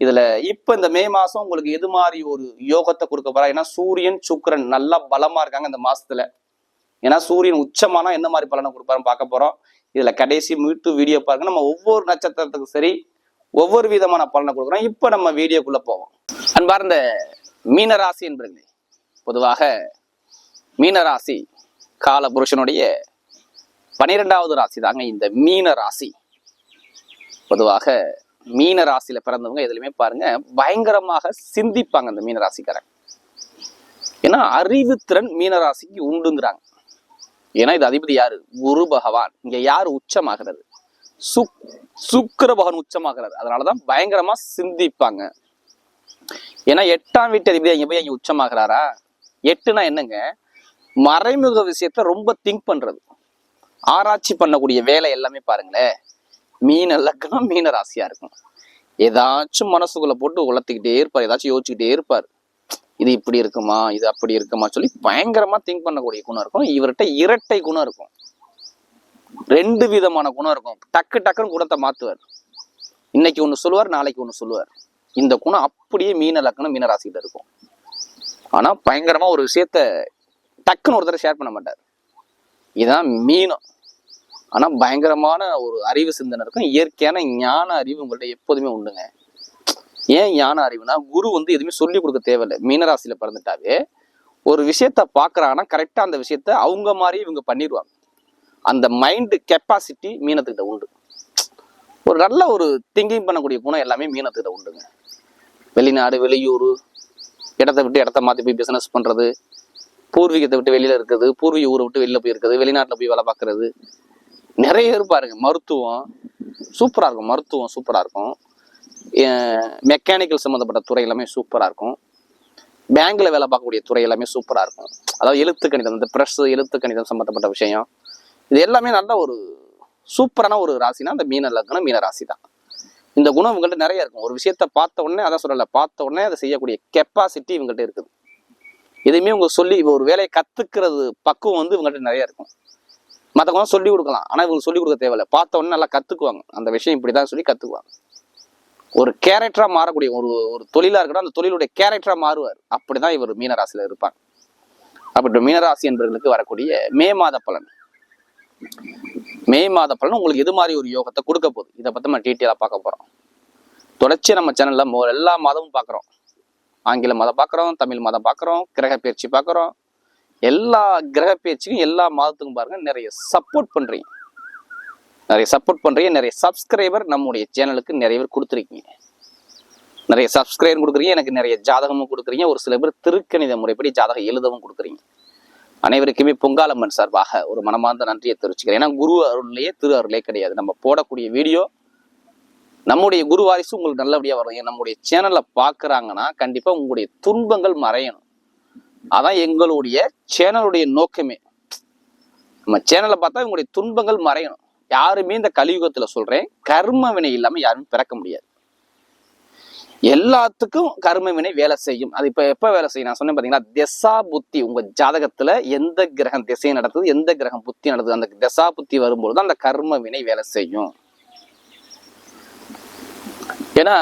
இதுல இப்ப இந்த மே மாசம் உங்களுக்கு எது மாதிரி ஒரு யோகத்தை கொடுக்க போறா? ஏன்னா சூரியன் சுக்கிரன் நல்லா பலமா இருக்காங்க இந்த மாசத்துல. ஏன்னா சூரியன் உச்சமானா என்ன மாதிரி பலனை கொடுப்பாருன்னு பார்க்க போறோம். இதுல கடைசி மீட்டு வீடியோ பாருங்க. நம்ம ஒவ்வொரு நட்சத்திரத்துக்கும் சரி ஒவ்வொரு விதமான பலனை கொடுக்குறோம். இப்ப நம்ம வீடியோக்குள்ள போவோம். அன்பார்ந்த மீனராசி என்பது பொதுவாக மீனராசி கால புருஷனுடைய பனிரெண்டாவது ராசி தாங்க இந்த மீன ராசி பொதுவாக மீன ராசியில பிறந்தவங்க எதுலையுமே பாருங்க பயங்கரமாக சிந்திப்பாங்க இந்த மீன ராசிக்காரன். ஏன்னா அறிவுத்திறன் மீன ராசிக்கு உண்டுங்கிறாங்க. ஏன்னா இது அதிபதி யாரு? குரு பகவான். இங்க யாரு உச்சமாகிறது? சுக் சுக்கர பகவான் உச்சமாகிறது. அதனாலதான் பயங்கரமா சிந்திப்பாங்க. ஏன்னா எட்டாம் வீட்டு அதிபதி அங்க போய் அங்க உச்சமாகிறாரா? எட்டுனா என்னங்க? மறைமுக விஷயத்த ரொம்ப திங்க் பண்றது. ஆராய்ச்சி பண்ணக்கூடிய வேலை எல்லாமே பாருங்களேன். மீன லக்னம் மீன ராசியா இருக்கும். ஏதாச்சும் மனசுக்குள்ள போட்டு உளர்த்திக்கிட்டே இருப்பார். ஏதாச்சும் யோசிச்சுக்கிட்டே இருப்பார். இது இப்படி இருக்குமா இது அப்படி இருக்குமா சொல்லி பயங்கரமா திங்க் பண்ணக்கூடிய குணம் இருக்கும். இவர்கிட்ட இரட்டை குணம் இருக்கும். ரெண்டு விதமான குணம் இருக்கும். டக்கு டக்குன்னு குணத்தை மாத்துவார். இன்னைக்கு ஒண்ணு சொல்லுவார் நாளைக்கு ஒண்ணு சொல்லுவார். இந்த குணம் அப்படியே மீன லக்னம் மீன இருக்கும். ஆனா பயங்கரமா ஒரு விஷயத்த டக்குன்னு ஒருத்தர் ஷேர் பண்ண மாட்டார். இதுதான் மீனம். ஆனா பயங்கரமான ஒரு அறிவு சிந்தனை இருக்கும் இயற்கையான ஞான அறிவு உங்கள்கிட்ட எப்போதுமே உண்டுங்க. ஏன் ஞான அறிவுனா குரு வந்து எதுவுமே சொல்லி கொடுக்க தேவையில்லை. மீனராசியில பிறந்துட்டாவே ஒரு விஷயத்த பாக்குறாங்கன்னா கரெக்டா அந்த விஷயத்த அவங்க மாதிரி இவங்க பண்ணிடுவாங்க அந்த மைண்டு கெப்பாசிட்டி மீனத்துக்கிட்ட உண்டு. ஒரு நல்ல ஒரு திங்கிங் பண்ணக்கூடிய குணம் எல்லாமே மீனத்துக்கிட்ட உண்டுங்க. வெளிநாடு வெளியூர் இடத்த விட்டு இடத்த மாற்றி போய் பிஸ்னஸ் பண்ணுறது பூர்வீகத்தை விட்டு வெளியில் இருக்கிறது பூர்வீக ஊரை விட்டு வெளியில் போய் இருக்கிறது வெளிநாட்டில் போய் வேலை பார்க்குறது நிறைய பேர் பாருங்க மருத்துவம் சூப்பராக இருக்கும். மருத்துவம் சூப்பராக இருக்கும். மெக்கானிக்கல் சம்மந்தப்பட்ட துறை எல்லாமே சூப்பராக இருக்கும். பேங்க்ல வேலை பார்க்கக்கூடிய துறை எல்லாமே சூப்பராக இருக்கும். அதாவது எழுத்து கணிதம் இந்த ப்ரெஸ் எழுத்து கணிதம் சம்மந்தப்பட்ட விஷயம் இது எல்லாமே நல்ல ஒரு சூப்பரான ஒரு ராசினா அந்த மீன லக்னம் மீன ராசி தான். இந்த குணம் இவங்கள்ட்ட நிறைய இருக்கும். ஒரு விஷயத்த பார்த்த உடனே அதான் சொல்லலை பார்த்த உடனே அதை செய்யக்கூடிய கெப்பாசிட்டி இவங்கள்ட்ட இருக்குது. எதுவுமே உங்க சொல்லி ஒரு வேலையை கத்துக்கிறது பக்குவம் வந்து இவங்கள்ட்ட நிறைய இருக்கும். மற்றவங்க சொல்லி கொடுக்கலாம். ஆனால் இவங்க சொல்லி கொடுக்க தேவையில்லை. பார்த்தோன்னே நல்லா கற்றுக்குவாங்க அந்த விஷயம் இப்படி தான் சொல்லி கற்றுக்குவாங்க ஒரு கேரக்டராக மாறக்கூடிய ஒரு ஒரு தொழிலாக இருக்கட்டும் அந்த தொழிலுடைய கேரக்டராக மாறுவார். அப்படிதான் இவர் மீனராசியில் இருப்பாங்க அப்படி மீனராசி என்பவர்களுக்கு வரக்கூடிய மே மாத பலன். மே மாத பலன் உங்களுக்கு எது மாதிரி ஒரு யோகத்தை கொடுக்க போகுது? இதை பற்றி நம்ம டீட்டெயிலாக பார்க்க போகிறோம் தொடர்ச்சி நம்ம சேனலில் எல்லா மாதமும் பார்க்குறோம். ஆங்கில மதம் பார்க்குறோம் தமிழ் மதம் பார்க்குறோம் கிரக பயிற்சி பார்க்குறோம் எல்லா கிரக பேச்சுக்கும் எல்லா மாதத்துக்கும் பாருங்க நிறைய சப்போர்ட் பண்றீங்க. நிறைய சப்போர்ட் பண்றீங்க நிறைய சப்ஸ்கிரைபர் நம்முடைய சேனலுக்கு நிறைய பேர் கொடுத்துருக்கீங்க. நிறைய சப்ஸ்கிரைபர் கொடுக்குறீங்க எனக்கு நிறைய ஜாதகமும் கொடுக்குறீங்க. ஒரு சில பேர் திருக்கணித முறைப்படி ஜாதகம் எழுதவும் கொடுக்குறீங்க. அனைவருக்குமே பொங்காலம்மன் சார்பாக ஒரு மனமார்ந்த நன்றியை தெரிவிச்சுக்கிறேன். ஏன்னா குரு அருள்லேயே திரு அருளே கிடையாது. நம்ம போடக்கூடிய வீடியோ நம்முடைய குரு வாரிசு உங்களுக்கு நல்லபடியாக வரும். ஏன் நம்முடைய சேனலை பார்க்குறாங்கன்னா கண்டிப்பாக உங்களுடைய துன்பங்கள் மறையணும். அதான் எங்களுடைய சேனலுடைய நோக்கமே. நம்ம சேனலை பார்த்தா இவங்களுடைய துன்பங்கள் மறையணும். யாருமே இந்த கலியுகத்துல சொல்றேன் கர்ம வினை இல்லாமல் யாருமே பிறக்க முடியாது. எல்லாத்துக்கும் கர்ம வினை வேலை செய்யும். அது இப்ப எப்ப வேலை செய்யும்? நான் சொன்னேன் பார்த்தீங்கன்னா திசா புத்தி. உங்க ஜாதகத்துல எந்த கிரகம் திசை நடக்குது எந்த கிரகம் புத்தி நடக்குது அந்த திசா புத்தி வரும்பொழுது அந்த கர்ம வினை வேலை செய்யும். ஏன்னா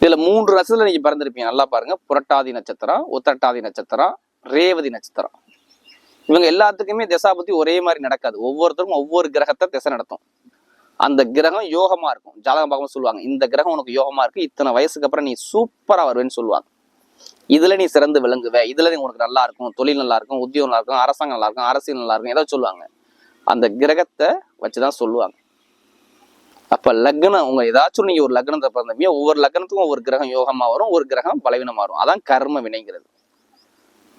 இதுல மூன்று ரசத்துல நீங்க பிறந்திருப்பீங்க. நல்லா பாருங்க. புரட்டாதி நட்சத்திரம் உத்தரட்டாதி நட்சத்திரம் ரேவதி நட்சத்திரம். இவங்க எல்லாத்துக்குமே திசாபத்தி ஒரே மாதிரி நடக்காது. ஒவ்வொருத்தருக்கும் ஒவ்வொரு கிரகத்தை திசை நடத்தும். அந்த கிரகம் யோகமா இருக்கும். ஜாதகம் பார்க்கும் சொல்லுவாங்க இந்த கிரகம் உனக்கு யோகமா இருக்கு. இத்தனை வயசுக்கு அப்புறம் நீ சூப்பரா வருவேன்னு சொல்லுவாங்க. இதுல நீ சிறந்து விளங்குவ. இதுல நீ உனக்கு நல்லா இருக்கும். தொழில் நல்லா இருக்கும். உத்தியோகம் நல்லா இருக்கும். அரசாங்கம் நல்லா இருக்கும். அரசியல் நல்லா இருக்கும். ஏதாவது சொல்லுவாங்க. அந்த கிரகத்தை வச்சுதான் சொல்லுவாங்க. அப்போ லக்னம் உங்கள் ஏதாச்சும் நீங்கள் ஒரு லக்னத்தை பிறந்தமே ஒவ்வொரு லக்னத்துக்கும் ஒவ்வொரு கிரகம் யோகமாக வரும் ஒரு கிரகம் பலவீனமாக வரும். அதான் கர்ம வினைங்கிறது.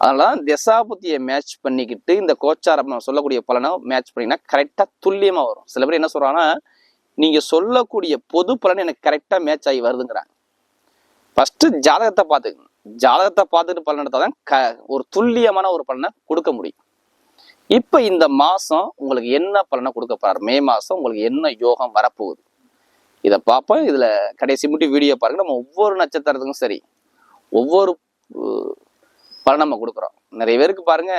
அதனால திசாபுத்தியை மேட்ச் பண்ணிக்கிட்டு இந்த கோச்சாரம் நம்ம சொல்லக்கூடிய பலனை மேட்ச் பண்ணிங்கன்னா கரெக்டாக துல்லியமாக வரும். சில பேர் என்ன சொல்கிறாங்கன்னா நீங்கள் சொல்லக்கூடிய பொது பலன் எனக்கு கரெக்டாக மேட்ச் ஆகி வருதுங்கிறாங்க. ஃபஸ்ட்டு ஜாதகத்தை பார்த்துக்கணும். ஜாதகத்தை பார்த்துட்டு பலன் எடுத்தாதான் க ஒரு துல்லியமான ஒரு பலனை கொடுக்க முடியும். இப்போ இந்த மாதம் உங்களுக்கு என்ன பலனை கொடுக்க போகிறார் மே மாதம் உங்களுக்கு என்ன யோகம் வரப்போகுது? இதை பார்ப்போம். இதுல கடைசி முட்டி வீடியோ பாருங்க. நம்ம ஒவ்வொரு நட்சத்திரத்துக்கும் சரி ஒவ்வொரு பலன் நம்ம கொடுக்குறோம். நிறைய பேருக்கு பாருங்க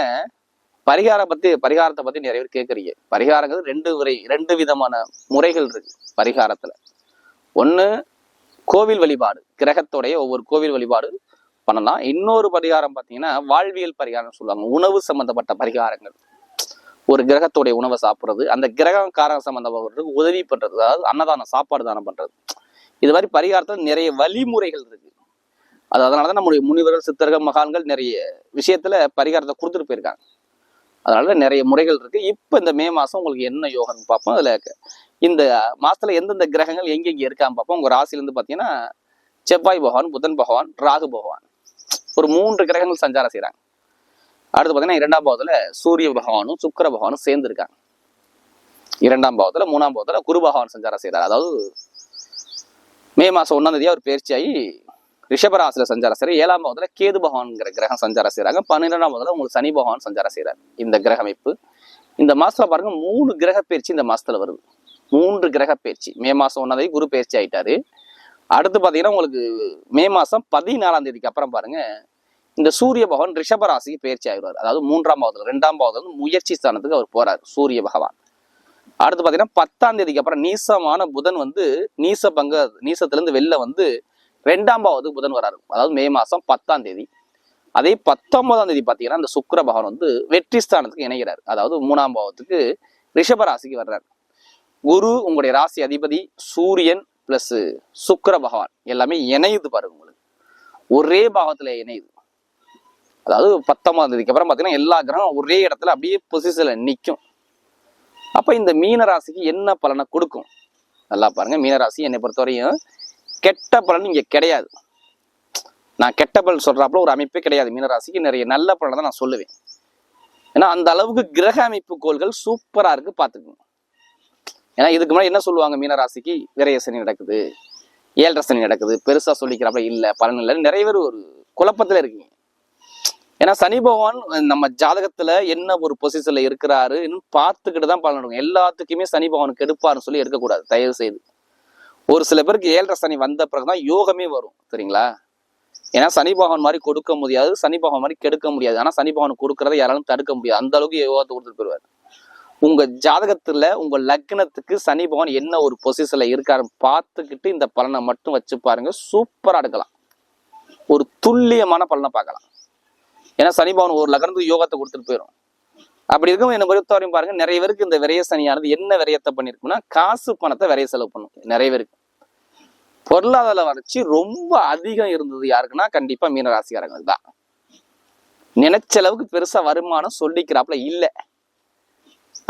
பரிகாரம் பத்தி பரிகாரத்தை பத்தி நிறைய பேர் கேட்குறீங்க பரிகாரங்கிறது ரெண்டு முறை ரெண்டு விதமான முறைகள் இருக்கு பரிகாரத்துல. ஒண்ணு கோவில் வழிபாடு. கிரகத்தோடைய ஒவ்வொரு கோவில் வழிபாடு பண்ணலாம். இன்னொரு பரிகாரம் பார்த்தீங்கன்னா வாழ்வியல் பரிகாரம் சொல்லுவாங்க. உணவு சம்மந்தப்பட்ட பரிகாரங்கள். ஒரு கிரகத்துடைய உணவை சாப்பிட்றது அந்த கிரகம் காரகம் சம்பந்தப்பட்டதுக்கு உதவி பண்ணுறது அதாவது அன்னதானம் சாப்பாடு தானம் பண்ணுறது இது மாதிரி பரிகாரத்தில் நிறைய வழிமுறைகள் இருக்கு. அது அதனாலதான் நம்முடைய முனிவர்கள் சித்தர்கள் மகான்கள் நிறைய விஷயத்துல பரிகாரத்தை கொடுத்துட்டு போயிருக்காங்க. அதனால நிறைய முறைகள் இருக்கு. இப்போ இந்த மே மாதம் உங்களுக்கு என்ன யோகம்னு பார்ப்போம். அதில் இந்த மாசத்துல எந்தெந்த கிரகங்கள் எங்கெங்க இருக்கான்னு பார்ப்போம். உங்கள் ராசிலேருந்து பார்த்தீங்கன்னா செவ்வாய் பகவான் புதன் பகவான் ராகு பகவான். ஒரு மூன்று கிரகங்கள் சஞ்சாரம் செய்கிறாங்க அடுத்து பார்த்தீங்கன்னா இரண்டாம் பாவத்தில் சூரிய பகவானும் சுக்கிர பகவானும் சேர்ந்துருக்காங்க. இரண்டாம் பாவத்தில் மூணாம் பாவத்தில் குரு பகவான் சஞ்சாரம் செய்கிறார் அதாவது மே மாதம் ஒன்றாம் தேதி அவர் பயிற்சியாகி ரிஷபராசில சஞ்சாரம் செய்கிறார் ஏழாம் பாவத்தில் கேது பகவான்ங்கிற கிரகம் சஞ்சாரம் செய்கிறாங்க பன்னிரெண்டாம் பாவத்தில் உங்களுக்கு சனி பகவான் சஞ்சாரம் செய்கிறார் இந்த கிரக அமைப்பு. இந்த மாதத்தில் பாருங்க மூணு கிரக பயிற்சி இந்த மாதத்தில் வருது. மூன்று கிரக பயிற்சி மே மாதம் ஒன்றாம் தேதி குரு பயிற்சி ஆயிட்டாரு. அடுத்து பார்த்தீங்கன்னா உங்களுக்கு மே மாதம் பதினாலாம் தேதிக்கு அப்புறம் பாருங்கள் இந்த சூரிய பகவான் ரிஷபராசிக்கு பயிற்சி ஆகிடுவார் அதாவது மூன்றாம் பாவத்தில் ரெண்டாம் பாவத்தில் வந்து முயற்சி ஸ்தானத்துக்கு அவர் போறாரு சூரிய பகவான். அடுத்து பார்த்தீங்கன்னா பத்தாம் தேதிக்கு அப்புறம் நீசமான புதன் வந்து நீச பங்க நீசத்திலேருந்து வெளில வந்து ரெண்டாம் பாவத்துக்கு புதன் வராரு. அதாவது மே மாதம் பத்தாம் தேதி. அதே பத்தொன்பதாம் தேதி பார்த்தீங்கன்னா இந்த சுக்கர பகவான் வந்து வெற்றி ஸ்தானத்துக்கு இணைகிறார். அதாவது மூணாம் பாவத்துக்கு ரிஷப ராசிக்கு குரு உங்களுடைய ராசி அதிபதி சூரியன் பிளஸ் சுக்கர பகவான் எல்லாமே இணையுது பாருங்க உங்களுக்கு. ஒரே பாவத்தில் இணையுது. அதாவது பத்தாம் தேதிக்கு அப்புறம் பார்த்தீங்கன்னா எல்லா கிரகம் ஒரே இடத்துல அப்படியே பொசிஷன்ல நிற்கும் அப்போ இந்த மீன ராசிக்கு என்ன பலனை கொடுக்கும்? நல்லா பாருங்க. மீன ராசி என்னை பொறுத்தவரையும் கெட்ட பலன் இங்கே கிடையாது. நான் கெட்ட பலன் சொல்றாப்புல ஒரு அமைப்பே கிடையாது. மீன ராசிக்கு நிறைய நல்ல பலனை தான் நான் சொல்லுவேன். ஏன்னா அந்த அளவுக்கு கிரக அமைப்பு கோள்கள் சூப்பரா இருக்கு பார்த்துக்கணும் ஏன்னா இதுக்கு முன்னாடி என்ன சொல்லுவாங்க? மீன ராசிக்கு விரைய சனி நடக்குது ஏழரை சனி நடக்குது. பெருசா சொல்லிக்கிறாப்புல இல்ல பலன் இல்லை நிறைய பேர் ஒரு குழப்பத்துல இருக்கீங்க. ஏன்னா சனி பகவான் நம்ம ஜாதகத்துல என்ன ஒரு பொசிஷன்ல இருக்கிறாரு பார்த்துக்கிட்டு தான் பலன் எடுக்கும் எல்லாத்துக்குமே சனி பகவான் கெடுப்பாருன்னு சொல்லி எடுக்கக்கூடாது தயவு செய்து. ஒரு சில பேருக்கு ஏழரை சனி வந்த பிறகுதான் யோகமே வரும் சரிங்களா? ஏன்னா சனி பகவான் மாதிரி கொடுக்க முடியாது சனி பகவான் மாதிரி கெடுக்க முடியாது. ஆனா சனி பகவான் கொடுக்கறத யாராலும் தடுக்க முடியாது. அந்த அளவுக்கு யோகத்தை கொடுத்துட்டு போயிருவார். உங்க ஜாதகத்துல உங்க லக்னத்துக்கு சனி பகவான் என்ன ஒரு பொசிஷன்ல இருக்காருன்னு பார்த்துக்கிட்டு இந்த பலனை மட்டும் வச்சு பாருங்க சூப்பரா எடுக்கலாம். ஒரு துல்லியமான பலனை பார்க்கலாம். ஏன்னா சனி பவன் ஒரு லக்னத்துக்கு யோகத்தை கொடுத்துட்டு போயிடும் அப்படி இருக்கும் என்ன பொறுத்தவரையும் பாருங்க நிறைய பேருக்கு இந்த விரைய சனியானது என்ன விரயத்தை பண்ணிருக்கும்னா காசு பணத்தை விரைய செலவு பண்ணும். நிறைய பேருக்கு. பொருளாதார வளர்ச்சி ரொம்ப அதிகம் இருந்தது யாருக்குன்னா கண்டிப்பா மீன தான். நினைச்ச அளவுக்கு பெருசா வருமானம் சொல்லிக்கிறாப்புல இல்ல.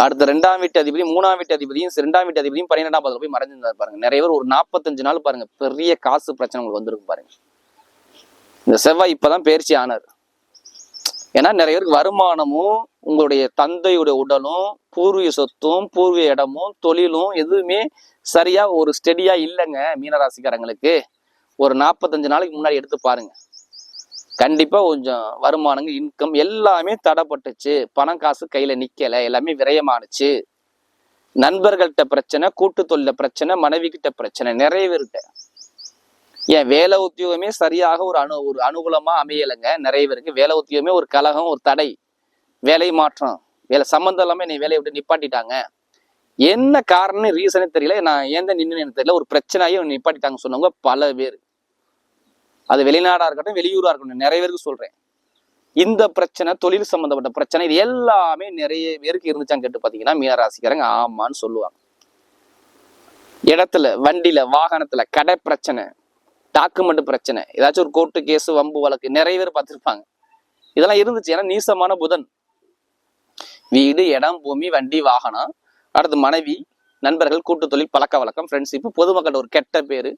அடுத்த ரெண்டாம் வீட்டு அதிபதி மூணாம் வீட்டு அதிபதியும் ரெண்டாம் வீட்டு அதிபதியும் பன்னிரெண்டாம் பாதத்துல போய் மறைஞ்சிருந்தாரு பாருங்க. நிறைய பேர் ஒரு நாற்பத்தஞ்சு நாள் பாருங்க பெரிய காசு பிரச்சனை உங்களுக்கு வந்திருக்கும் பாருங்க. இந்த செவ்வாய் இப்பதான் பயிற்சி ஆனார். ஏன்னா நிறைய பேருக்கு வருமானமும் உங்களுடைய தந்தையுடைய உடலும் பூர்வீக சொத்தும் பூர்வீக இடமும் தொழிலும் எதுவுமே சரியா ஒரு ஸ்டெடியா இல்லைங்க மீனராசிக்காரங்களுக்கு. ஒரு நாற்பத்தஞ்சு நாளைக்கு முன்னாடி எடுத்து பாருங்க. கண்டிப்பா கொஞ்சம் வருமானங்கள் இன்கம் எல்லாமே தடைப்பட்டுச்சு. பணம் காசு கையில நிக்கல. எல்லாமே விரயமானுச்சு. நண்பர்கள்ட்ட பிரச்சனை கூட்டு தொழில பிரச்சனை மனைவி கிட்ட பிரச்சனை நிறைய பேர்கிட்ட ஏன் வேலை உத்தியோகமே சரியாக ஒரு அனு ஒரு அனுகூலமா அமையலைங்க. நிறைய பேருக்கு வேலை உத்தியோகமே ஒரு கலகம் ஒரு தடை. வேலை மாற்றம். வேலை சம்மந்தம் இல்லாமல் என்னை வேலையை விட்டு நிப்பாட்டிட்டாங்க. என்ன காரணம் ரீசனே தெரியல. நான் ஏந்த நின்று எனக்கு தெரியல. ஒரு பிரச்சனையே நிப்பாட்டிட்டாங்க சொன்னவங்க பல பேர். அது வெளிநாடா இருக்கட்டும் வெளியூரா இருக்கட்டும் நிறைய பேருக்கு சொல்றேன். இந்த பிரச்சனை தொழில் சம்பந்தப்பட்ட பிரச்சனை இது எல்லாமே நிறைய பேருக்கு இருந்துச்சான்னு கேட்டு பார்த்தீங்கன்னா மீனராசிக்காரங்க ஆமான்னு சொல்லுவாங்க. இடத்துல வண்டியில வாகனத்துல கடை பிரச்சனை. டாக்குமெண்ட் பிரச்சனை. ஏதாச்சும் ஒரு கோர்ட்டு கேஸ் வம்பு வழக்கு நிறைய பேர் பார்த்துருப்பாங்க. இதெல்லாம் இருந்துச்சு. ஏன்னா நீசமான புதன். வீடு இடம் பூமி வண்டி வாகனம் அடுத்து மனைவி நண்பர்கள் கூட்டு தொழில் பழக்க வழக்கம் ஃப்ரெண்ட்ஷிப் பொதுமக்கள் ஒரு கெட்ட பேர்.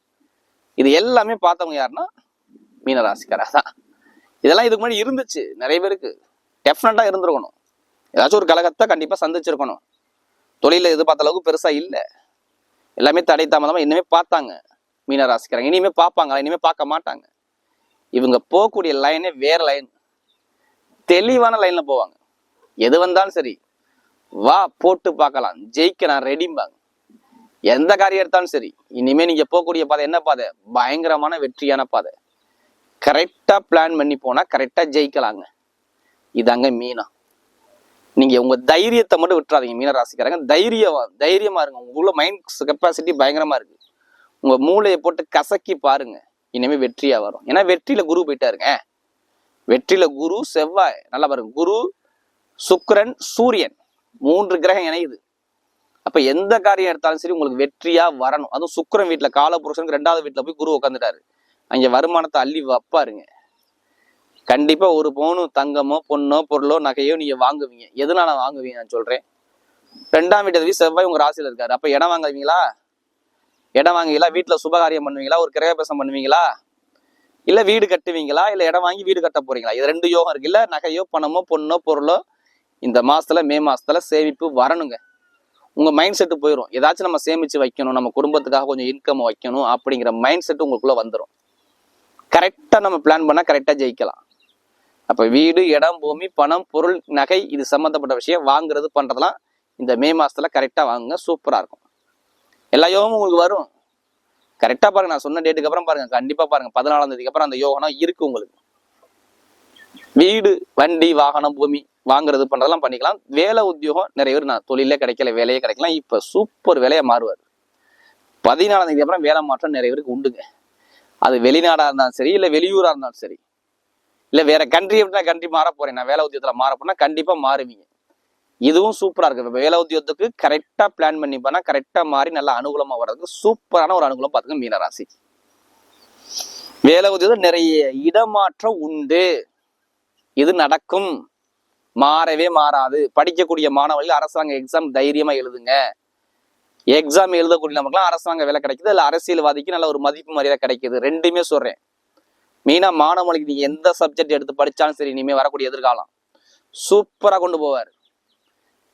இது எல்லாமே பார்த்தவங்க யாருன்னா மீனராசிக்காரா தான் இதெல்லாம் இதுக்கு முன்னாடி இருந்துச்சு. நிறைய பேருக்கு. டெஃபினட்டாக இருந்திருக்கணும். ஏதாச்சும் ஒரு கழகத்தை கண்டிப்பாக சந்திச்சிருக்கணும். தொழிலில் எதிர்பார்த்த அளவுக்கு பெருசாக இல்லை. எல்லாமே தடை தாமதமாக இன்னுமே பார்த்தாங்க. மீனராசிக்கிறாங்க இனிமே பார்ப்பாங்களா? இனிமே பார்க்க மாட்டாங்க. இவங்க போகக்கூடிய லைனே வேற லைன் தெளிவான லைன்ல போவாங்க. எது வந்தாலும் சரி வா போட்டு பார்க்கலாம். ஜெயிக்க நான் ரெடிம்பாங்க எந்த காரியம் எடுத்தாலும் சரி இனிமே நீங்க போகக்கூடிய பாதை என்ன பாதை? பயங்கரமான வெற்றியான பாதை. கரெக்டா பிளான் பண்ணி போனா கரெக்டா ஜெயிக்கலாங்க. இதாங்க மீனா நீங்க உங்க தைரியத்தை மட்டும் விட்டுறாதீங்க மீன ராசிக்காரங்க தைரியமா தைரியமா இருங்க. உங்களுக்குள்ள மைண்ட் கெப்பாசிட்டி பயங்கரமா இருக்கு. உங்க மூளையை போட்டு கசக்கி பாருங்க. இனிமே வெற்றியா வரும். ஏன்னா வெற்றியில குரு போயிட்டாருங்க. வெற்றியில குரு செவ்வாய். நல்லா பாருங்க. குரு சுக்கரன் சூரியன். மூன்று கிரகம் இணையுது. அப்ப எந்த காரியம் எடுத்தாலும் சரி உங்களுக்கு வெற்றியா வரணும். அதுவும் சுக்கிரன் வீட்டுல காலபுருஷனுக்கு ரெண்டாவது வீட்டுல போய் குரு உட்காந்துட்டாரு அங்க வருமானத்தை அள்ளி வைப்பாருங்க. கண்டிப்பா ஒரு பவுனு தங்கமோ பொண்ணோ பொருளோ நகையோ நீங்க வாங்குவீங்க. எதனால வாங்குவீங்க நான் சொல்றேன். ரெண்டாம் வீட்டு செவ்வாய் உங்க ராசியில இருக்காரு. அப்ப இடம் வாங்குவீங்களா? இடம் வாங்குவீங்களா? வீட்டில் சுபகாரியம் பண்ணுவீங்களா? ஒரு கிரகபிரசம் பண்ணுவீங்களா? இல்லை வீடு கட்டுவீங்களா? இல்லை இடம் வாங்கி வீடு கட்ட போறீங்களா? இது ரெண்டு யோகம் இருக்கு. நகையோ பணமோ பொண்ணோ பொருளோ இந்த மாசத்துல மே மாசத்துல சேமிப்பு வரணுங்க. உங்க மைண்ட் செட்டு போயிடும் ஏதாச்சும் நம்ம சேமிச்சு வைக்கணும். நம்ம குடும்பத்துக்காக கொஞ்சம் இன்கம் வைக்கணும் அப்படிங்கிற மைண்ட் செட் உங்களுக்குள்ள வந்துடும் கரெக்டாக நம்ம பிளான் பண்ணால் கரெக்டாக ஜெயிக்கலாம். அப்போ வீடு இடம் பூமி பணம் பொருள் நகை இது சம்மந்தப்பட்ட விஷயம் வாங்குறது பண்ணுறதுலாம் இந்த மே மாசத்துல கரெக்டாக வாங்குங்க. சூப்பராக இருக்கும். எல்லா யோகமும் உங்களுக்கு வரும். கரெக்டாக பாருங்க நான் சொன்ன டேட்டுக்கு அப்புறம் பாருங்க கண்டிப்பாக பாருங்க. பதினாலாம் தேதிக்கு அப்புறம் அந்த யோகனம் இருக்கு உங்களுக்கு. வீடு வண்டி வாகனம் பூமி வாங்குறது பண்றதெல்லாம் பண்ணிக்கலாம். வேலை உத்தியோகம் நிறைய பேர் நான் தொழிலே கிடைக்கல வேலையே கிடைக்கலாம். இப்போ சூப்பர் வேலையை மாறுவார். பதினாலாம் தேதி அப்புறம் வேலை மாற்றம் நிறைய பேருக்கு உண்டுங்க. அது வெளிநாடாக இருந்தாலும் சரி இல்லை வெளியூராக இருந்தாலும் சரி. இல்லை வேற கண்ட்ரி அப்படின்னா கண்ட்ரி மாற போறேன். நான் வேலை உத்தியத்தில் மாற போனால் கண்டிப்பாக மாறுவீங்க. இதுவும் சூப்பராக இருக்கு. இப்போ வேலை உத்தியோகத்துக்கு கரெக்டாக பிளான் பண்ணி பண்ணால் கரெக்டாக மாறி நல்லா அனுகூலமாக வர்றதுக்கு சூப்பரான ஒரு அனுகூலம் பார்த்துங்க மீனராசி. வேலை உத்தியோகம் நிறைய இடமாற்றம் உண்டு. இது நடக்கும். மாறவே மாறாது. படிக்கக்கூடிய மாணவர்கள் அரசாங்க எக்ஸாம் தைரியமாக எழுதுங்க. எக்ஸாம் எழுதக்கூடிய நமக்குலாம் அரசாங்க வேலை கிடைக்குது. இல்லை அரசியல்வாதிக்கு நல்ல ஒரு மதிப்பு மரியாதை கிடைக்குது. ரெண்டுமே சொல்கிறேன் மெயினாக மாணவர்களுக்கு நீங்கள் எந்த சப்ஜெக்ட் எடுத்து படித்தாலும் சரி இனிமே வரக்கூடிய எதிர்காலம். சூப்பராக கொண்டு போவார்.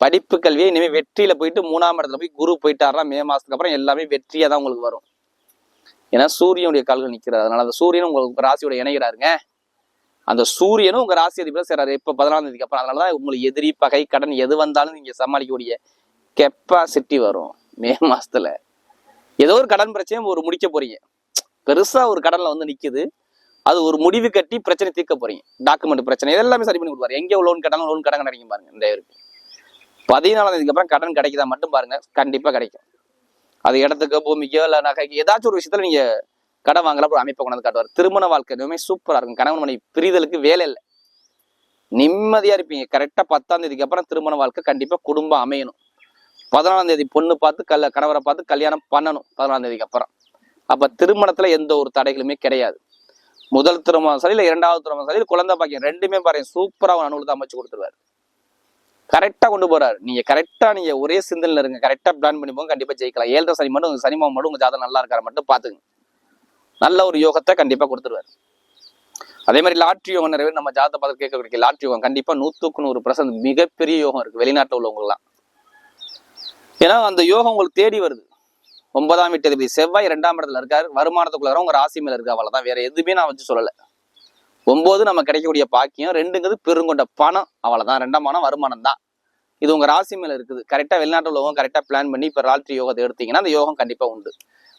படிப்பு கல்வியை இனிமேல் வெற்றியில போயிட்டு மூணாம் இடத்துல போய் குரு போயிட்டாருன்னா மே மாசத்துக்கு அப்புறம் எல்லாமே வெற்றியா தான் உங்களுக்கு வரும். ஏன்னா சூரியனுடைய கால்கள் நிற்கிறார் அதனால அந்த சூரியனும் உங்களுக்கு ராசியோட இணைகிறாருங்க. அந்த சூரியனும் உங்க ராசி அதிபர் சேராரு இப்ப பதினாலாம் தேதிக்கு அப்புறம். அதனாலதான் உங்களுக்கு எதிரி பகை கடன் எது வந்தாலும் நீங்க சமாளிக்கக்கூடிய கெப்பாசிட்டி வரும் மே மாசத்துல. ஏதோ ஒரு கடன் பிரச்சனை ஒரு முடிக்க போறீங்க. பெருசா ஒரு கடன்ல வந்து நிக்குது. அது ஒரு முடிவு கட்டி பிரச்சனை தீர்க்க போறீங்க. டாக்குமெண்ட் பிரச்சனை. எல்லாமே சரி பண்ணி கொடுப்பாரு. எங்க லோன் கடன் லோன் கடன் கிடைக்கும் பாருங்க. இந்த இருக்கு பதினாலாம் தேதிக்கு அப்புறம் கடன் கிடைக்குதா மட்டும் பாருங்க. கண்டிப்பா கிடைக்கும். அது இடத்துக்கோ பூமிக்கோ இல்ல நகைக்கு ஏதாச்சும் ஒரு விஷயத்துல நீங்க கடன் வாங்கலாம் அப்புறம் அமைப்பை கொண்டாந்து காட்டுவார். திருமண வாழ்க்கை எதுவுமே சூப்பரா இருக்கும். கணவன் மனைவி பிரிதலுக்கு வேலை இல்லை. நிம்மதியா இருப்பீங்க. கரெக்டா பத்தாம் தேதிக்கு அப்புறம் திருமண வாழ்க்கை கண்டிப்பா குடும்பம் அமையணும். பதினாலாம் தேதி பொண்ணு பார்த்து கல்ல கணவரை பார்த்து கல்யாணம் பண்ணணும் பதினாலாம் தேதிக்கு அப்புறம் அப்ப திருமணத்துல எந்த ஒரு தடைகளுமே கிடையாது. முதல் திருமணம் சரி இல்லை இரண்டாவது திருமணம் சரி குழந்தை பாக்கியம் ரெண்டுமே பாருங்க. சூப்பரா ஒரு அனுகூலத்தை அமைச்சு கொடுத்துருவாரு. கரெக்டாக கொண்டு போறாரு. நீங்க கரெக்டா நீங்க ஒரே சிந்தனில் இருங்க. கரெக்டா பிளான் பண்ணி போங்க கண்டிப்பா ஜெயிக்கலாம். ஏழரை சனி மட்டும் உங்க சனிமா மட்டும் உங்க ஜாதகம் நல்லா இருக்காரு மட்டும் பாத்துங்க நல்ல ஒரு யோகத்தை கண்டிப்பா கொடுத்துருவாரு. அதே மாதிரி லாட்ரி யோகம் நிறைய நம்ம ஜாதகத்தை பார்த்து கேட்கக்கூடிய லாட்ரி யோகம் கண்டிப்பா நூத்துக்கு நூறு பர்சன்ட் மிகப்பெரிய யோகம் இருக்கு. வெளிநாட்டில் உள்ளவங்கலாம் ஏன்னா அந்த யோகம் உங்களுக்கு தேடி வருது. ஒன்பதாம் வீட்டு செவ்வாய் இரண்டாம் இடத்துல இருக்காரு. வருமானத்துக்குள்ளார உங்க ராசி மேல இருக்கு. அவ்வளவுதான். வேற எதுவுமே நான் வச்சு சொல்லலை. ஒம்பது நம்ம கிடைக்கக்கூடிய பாக்கியம் ரெண்டுங்கிறது பெருங்கொண்ட பணம் அவ்வளோதான் ரெண்டாம் பணம் வருமானம் தான். இது உங்கள் ராசி மேலே இருக்குது. கரெக்டாக வெளிநாட்டு உலகம் கரெக்டாக பிளான் பண்ணி இப்போ ராத்திரி யோகத்தை எடுத்தீங்கன்னா அந்த யோகம் கண்டிப்பாக உண்டு.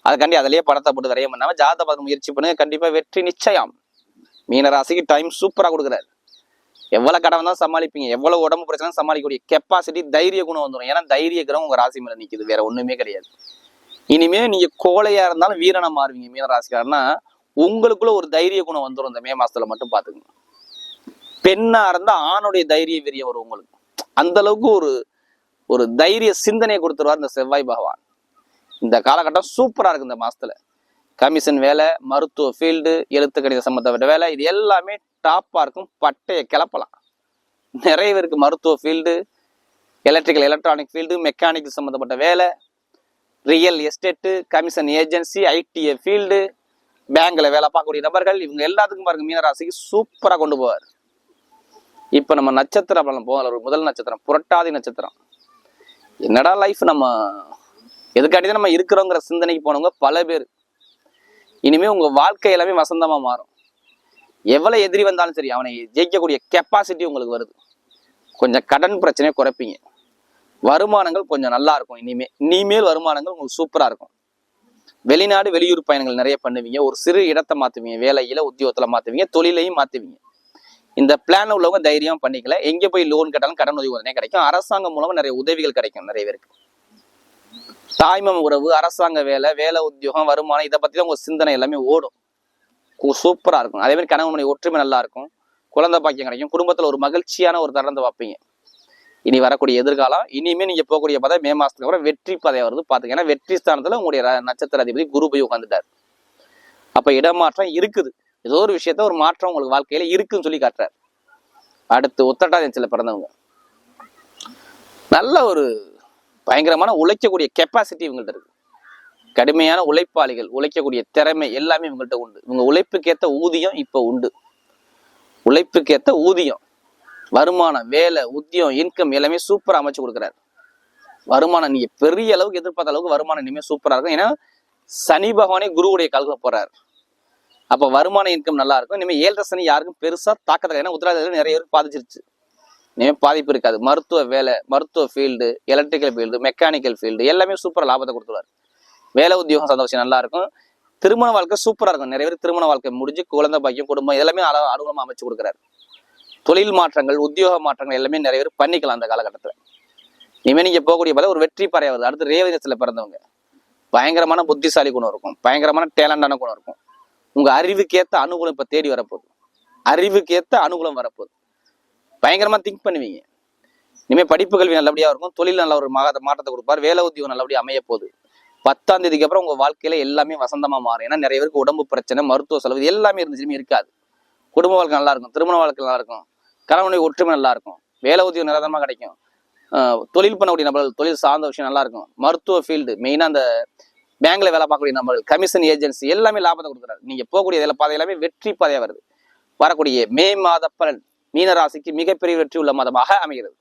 அதுக்காண்டி அதிலேயே படத்தை போட்டு வரைய பண்ணாமல் ஜாத பார்க்க முயற்சி பண்ணுங்க கண்டிப்பாக வெற்றி நிச்சயம். மீன ராசிக்கு டைம் சூப்பராக கொடுக்குறாரு. எவ்வளோ கடன் தான் சமாளிப்பீங்க. எவ்வளோ உடம்பு பிரச்சனை சமாளிக்கக்கூடிய கெப்பாசிட்டி தைரிய குணம் வந்துடும் ஏன்னா தைரிய கிரகம் உங்கள் ராசி மேலே நிற்கிது வேற ஒன்றுமே கிடையாது. இனிமேல் நீங்கள் கோழையாக இருந்தாலும் வீரனை மாறுவீங்க மீனராசிக்காரன்னா உங்களுக்குள்ள ஒரு தைரிய குணம் வந்துடும் இந்த மே மாசத்துல மட்டும் பாத்துக்கங்க பெண்ணா இருந்தா ஆணுடைய தைரிய வெறியம் வரும் உங்களுக்கு. அந்த அளவுக்கு ஒரு ஒரு தைரிய சிந்தனையை கொடுத்துருவார் இந்த செவ்வாய் பகவான். இந்த காலகட்டம் சூப்பரா இருக்கு இந்த மாசத்துல. கமிஷன் வேலை மருத்துவ ஃபீல்டு எழுத்து கணித சம்பந்தப்பட்ட வேலை இது எல்லாமே டாப்பா இருக்கும். பட்டையை கிளப்பலாம். நிறைய பேருக்கு மருத்துவ field electrical electronic field mechanical சம்மந்தப்பட்ட வேலை ரியல் எஸ்டேட்டு கமிஷன் ஏஜென்சி ஐடிஏ ஃபீல்டு பேங்க்ல வேலை பார்க்கக்கூடிய நபர்கள் இவங்க எல்லாத்துக்கும் பாருங்க மீனராசிக்கு சூப்பரா கொண்டு போவார். இப்ப நம்ம நட்சத்திரம் பலன் போகல ஒரு முதல் நட்சத்திரம் புரட்டாதி நட்சத்திரம். என்னடா லைஃப் நம்ம? எதுக்காட்டி தான் நம்ம இருக்கிறோங்கிற சிந்தனைக்கு போனவங்க பல பேர். இனிமே உங்க வாழ்க்கை எல்லாமே வசந்தமா மாறும். எவ்வளவு எதிரி வந்தாலும் சரி அவனை ஜெயிக்கக்கூடிய கெப்பாசிட்டி உங்களுக்கு வருது. கொஞ்சம் கடன் பிரச்சனையை குறைப்பீங்க. வருமானங்கள் கொஞ்சம் நல்லா இருக்கும் இனிமே. இனிமேல் வருமானங்கள் உங்களுக்கு சூப்பரா இருக்கும். வெளிநாடு வெளியூர் பயணங்கள் நிறைய பண்ணுவீங்க. ஒரு சிறு இடத்தை மாற்றுவீங்க வேலையில் உத்தியோகத்தில் மாற்றுவீங்க தொழிலையும் மாற்றுவீங்க இந்த பிளான் உள்ளவங்க தைரியம் பண்ணிக்கல. எங்கே போய் லோன் கேட்டாலும் கடன் உதவி உடனே கிடைக்கும். அரசாங்கம் மூலமாக நிறைய உதவிகள் கிடைக்கும் நிறைய பேருக்கு. தாய்மம் உறவு அரசாங்க வேலை வேலை உத்தியோகம் வருமானம் இதை பற்றி தான் உங்கள் சிந்தனை எல்லாமே ஓடும். கு- இருக்கும். அதே மாதிரி கணவன் மனைவி ஒற்றுமை நல்லா இருக்கும். குழந்தை பாக்கியம் கிடைக்கும். குடும்பத்தில் ஒரு மகிழ்ச்சியான ஒரு தருணத்தை பார்ப்பீங்க. இனி வரக்கூடிய எதிர்காலம் இனிமே நீங்க போகக்கூடிய பதவி மே மாசத்துக்கு அப்புறம் வெற்றி பதவி வருது பாத்துங்க ஏன்னா வெற்றி ஸ்தானத்துல உங்களுடைய நட்சத்திர அதிபதி குரு போய் உட்காந்துட்டார் அப்ப இடமாற்றம் இருக்குது. ஏதோ ஒரு விஷயத்த ஒரு மாற்றம் உங்களுக்கு வாழ்க்கையில இருக்குன்னு சொல்லி காட்டுறாரு. அடுத்து உத்தட்டாதியத்துல பிறந்தவங்க. நல்ல ஒரு பயங்கரமான உழைக்கக்கூடிய கெப்பாசிட்டி இவங்கள்ட்ட இருக்கு. கடுமையான உழைப்பாளிகள் உழைக்கக்கூடிய திறமை எல்லாமே இவங்கள்ட்ட உண்டு. இவங்க உழைப்புக்கேற்ற ஊதியம் இப்போ உண்டு. உழைப்புக்கேற்ற ஊதியம். வருமானம் வேலை உத்தியம் இன்கம் எல்லாமே சூப்பராக அமைச்சு கொடுக்குறாரு. வருமானம் நீங்க பெரிய அளவுக்கு எதிர்பார்த்த அளவுக்கு வருமானம் இனிமேல் சூப்பராக இருக்கும். ஏன்னா சனி பகவானே குருவுடைய காலத்துல போறாரு. அப்போ வருமான இன்கம் நல்லா இருக்கும். இனிமேல் ஏழரை சனி யாருக்கும் பெருசாக தாக்கத்தில் ஏன்னா உத்தராதில நிறைய பேருக்கு பாதிச்சிருச்சு. இனிமேல் பாதிப்பு இருக்காது. மருத்துவ வேலை மருத்துவ field electrical field mechanical field எல்லாமே சூப்பராக லாபத்தை கொடுத்துருவாரு. வேலை உத்தியோகம் சந்தோஷம் நல்லா இருக்கும். திருமண வாழ்க்கை சூப்பராக இருக்கும். நிறைய பேர் திருமண வாழ்க்கை முடிஞ்சு குழந்தை பாக்கியம் குடும்பம் எல்லாமே அலுவலமாக அமைச்சு கொடுக்குறாரு. தொழில் மாற்றங்கள் உத்தியோக மாற்றங்கள் எல்லாமே நிறைய பேர் பண்ணிக்கலாம் அந்த காலகட்டத்தில். இனிமேல் நீங்கள் போகக்கூடிய பல ஒரு வெற்றி பறைய வருது. அடுத்து ரேவதத்தில் பிறந்தவங்க. பயங்கரமான புத்திசாலி குணம் இருக்கும். பயங்கரமான டேலண்டான குணம் இருக்கும். உங்கள் அறிவுக்கேற்ற அனுகூலம் இப்போ தேடி வரப்போகுது. அறிவுக்கேற்ற அனுகூலம் வரப்போகுது. பயங்கரமாக திங்க் பண்ணுவீங்க. இனிமேல் படிப்பு கல்வி நல்லபடியாக இருக்கும். தொழில் நல்ல ஒரு மாக மாற்றத்தை கொடுப்பார். வேலை உத்தியோகம் நல்லபடியாக அமைய போகுது பத்தாம் தேதிக்கு அப்புறம் உங்கள் வாழ்க்கையில் எல்லாமே வசந்தமாக மாறும். ஏன்னா நிறைய பேருக்கு உடம்பு பிரச்சனை மருத்துவ செலவு எல்லாமே இருந்துச்சுமே இருக்காது. குடும்ப வாழ்க்கை நல்லா இருக்கும். திருமண வாழ்க்கை நல்லா இருக்கும். கணவனுடைய ஒற்றுமை நல்லா இருக்கும் வேலை உதவி நிரந்தரமாக கிடைக்கும். தொழில் பண்ணக்கூடிய நபர்கள் தொழில் சார்ந்த விஷயம் நல்லா இருக்கும் மருத்துவ ஃபீல்டு மெயினாக அந்த பேங்க்ல வேலை பார்க்கக்கூடிய நபர்கள் கமிஷன் ஏஜென்சி எல்லாமே லாபத்தை கொடுக்குறாரு. நீங்க போகக்கூடிய இதில் பாதை எல்லாமே வெற்றி பாதையாக வருது. வரக்கூடிய மே மாத பலன் மீனராசிக்கு மிகப்பெரிய வெற்றி உள்ள மாதமாக அமைகிறது.